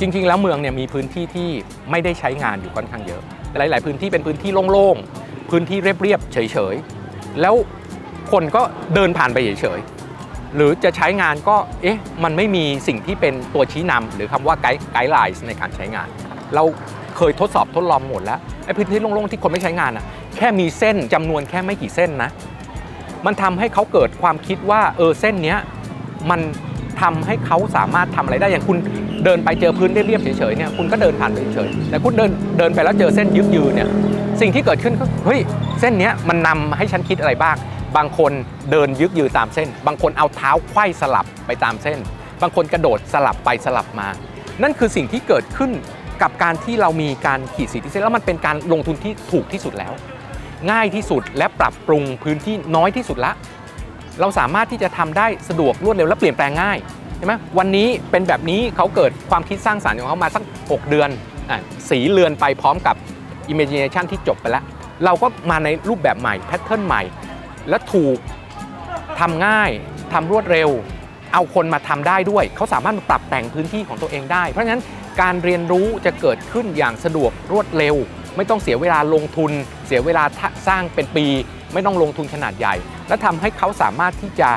จริง ๆ แล้วเมืองเนี่ยมีพื้นที่ที่ไม่ได้ใช้งานอยู่ค่อนข้างเยอะ หลาย ๆ พื้นที่เป็นพื้นที่โล่งๆ พื้นที่เรียบๆ เฉยๆ แล้วคนก็เดินผ่านไปเฉยๆ หรือจะใช้งานก็ เอ๊ะ มันไม่มีสิ่งที่เป็นตัวชี้นำหรือคำว่าไกด์ไกด์ไลน์ในการใช้งาน เราเคยทดสอบทดลองหมดแล้ว ไอ้พื้นที่โล่งๆ ที่คนไม่ใช้งานอะแค่มีเส้นจำนวนแค่ไม่กี่เส้นนะ มันทำให้เขาเกิดความคิดว่า เออ เส้นเนี้ย มันทำให้เขาสามารถทำอะไรได้ อย่างคุณ เดินไปเจอพื้นเรียบๆเฉยๆเนี่ยคุณก็เดินผ่านไปเฉยๆแต่คุณเดินเดินไปแล้วเจอเส้นยึกยืนเนี่ยสิ่งที่เกิดขึ้นก็เฮ้ยเส้นเนี้ยมันนำให้ฉันคิดอะไรบ้าง บางคนเดินยึกยือตามเส้น บางคนเอาเท้าไขว้สลับไปตามเส้น บางคนกระโดดสลับไปสลับมา นั่นคือสิ่งที่เกิดขึ้นกับการที่เรามีการขีดสีที่เส้นแล้วมันเป็นการลงทุนที่ถูกที่สุดแล้ว ง่ายที่สุดและปรับปรุงพื้นที่น้อยที่สุดละ เราสามารถที่จะทำได้สะดวกรวดเร็วและเปลี่ยนแปลงง่าย ใช่ไหมวันนี้เป็นแบบนี้เขาเกิดความคิดสร้างสรรค์ของเขามาสัก 6 เดือนอะสีเลือนไปพร้อมกับ Imagination ที่จบไปแล้ว เราก็มาในรูปแบบใหม่แพทเทิร์นใหม่ และถูกทำง่ายทำรวดเร็ว เอาคนมาทำได้ด้วย เขาสามารถปรับแต่งพื้นที่ของตัวเองได้ เพราะฉะนั้นการเรียนรู้จะเกิดขึ้นอย่างสะดวกรวดเร็ว ไม่ต้องเสียเวลาลงทุน เสียเวลาสร้างเป็นปี ไม่ต้องลงทุนขนาดใหญ่ และทำให้เขาสามารถที่จะ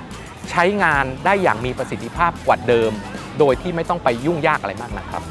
ใช้งานได้อย่างมีประสิทธิภาพกว่าเดิม โดยที่ไม่ต้องไปยุ่งยากอะไรมากนะครับ